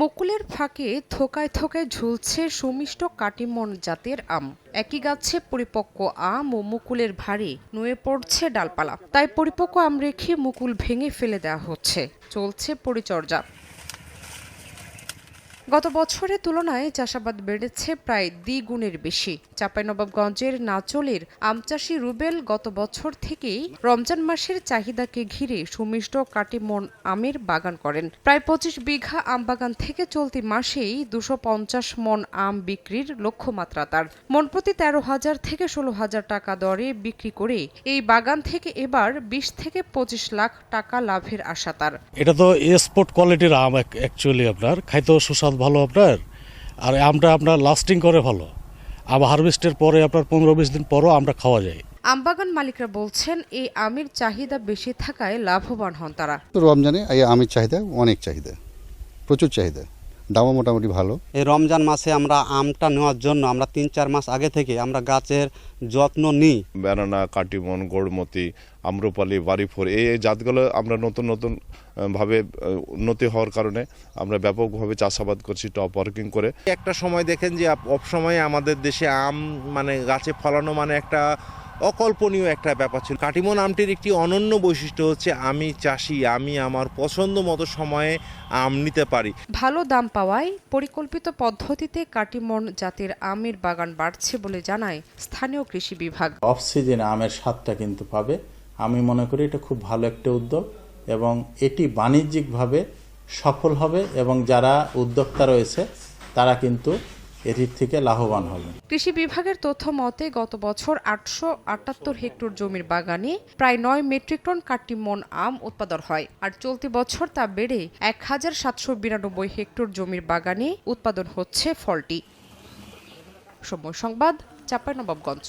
মুকুলের ফাঁকে থোকায় থোকায় ঝুলছে সুমিষ্ট কাটিমন জাতের আম। একই গাছে পরিপক্ক আম ও মুকুলের ভারে নুয়ে পড়ছে ডালপালা। তাই পরিপক্ক আম রেখে মুকুল ভেঙে ফেলে দেওয়া হচ্ছে। চলছে পরিচর্যা। গত বছরের তুলনায় চাষাবাদ বেড়েছে প্রায় দ্বিগুণের বেশি। চাঁপাইনবাবগঞ্জের নাচলের আমচাষী রুবেল গত বছর থেকেই রমজান মাসের চাহিদাকে ঘিরে সুমিষ্ট কাটিমন আমের বাগান করেন। প্রায় পঁচিশ বিঘা আম বাগান থেকে চলতি মাসেই দুশো পঞ্চাশ মন আম বিক্রির লক্ষ্যমাত্রা তার। মন প্রতি তেরো হাজার থেকে ষোলো হাজার টাকা দরে বিক্রি করে এই বাগান থেকে এবার বিশ থেকে পঁচিশ লাখ টাকা লাভের আশা তার। এটা তো এক্সপোর্ট কোয়ালিটির আম অ্যাকচুয়ালি আপনার। খাইতেও সুস্বাদ ভালো আপনার? আর আমটা আপনার লাস্টিং করে ভালো। আম হারভেস্টের পরে আপনার পনেরো বিশ দিন পরও আমরা খাওয়া যায়। আমবাগান মালিকরা বলছেন এই আমের চাহিদা বেশি থাকায় লাভবান হন তারা। রমজানে এই আমের চাহিদা অনেক চাহিদা। প্রচুর চাহিদা। দামও মোটামুটি ভালো। এই রমজান মাসে আমরা আমটা নেওয়ার জন্য আমরা তিন চার মাস আগে থেকে আমরা গাছের যত্ন নিই। ব্যানানা কাটিমন গোড়মতি আম্রপালি বাড়িফোর এই এই জাতগুলো আমরা নতুন নতুন ভাবে উন্নতি হওয়ার কারণে আমরা ব্যাপকভাবে চাষাবাদ করছি টপ ওয়ার্কিং করে। একটা সময় দেখেন যে অসময়ে আমাদের দেশে আম মানে গাছে ফলানো মানে একটা অকল্পনীয় একটা ব্যাপার ছিল। কাটিমন আমটির একটি অনন্য বৈশিষ্ট্য হচ্ছে আমি চাষি আমি আমার পছন্দ মতো সময়ে আম নিতে পারি। ভালো দাম পাওয়ায় পরিকল্পিত পদ্ধতিতে কাটিমন জাতের আমের বাগান বাড়ছে বলে জানায় স্থানীয় কৃষি বিভাগ। অফ সিজনে আমের স্বাদটা কিন্তু পাবে। আমি মনে করি এটা খুব ভালো একটা উদ্যোগ এবং এটি বাণিজ্যিকভাবে সফল হবে এবং যারা উদ্যোক্তা রয়েছে তারা কিন্তু এটির থেকে লাভবান হবে কৃষি বিভাগের তথ্য মতে, গত বছর আটশো আটাত্তর হেক্টর জমির বাগানে প্রায় নয় মেট্রিক টন কাটিমন আম উৎপাদন হয় আর চলতি বছর তা বেড়ে এক হাজার সাতশো বিরানব্বই হেক্টর জমির বাগানে উৎপাদন হচ্ছে ফলটি। সময় সংবাদ, চাঁপাইনবাবগঞ্জ।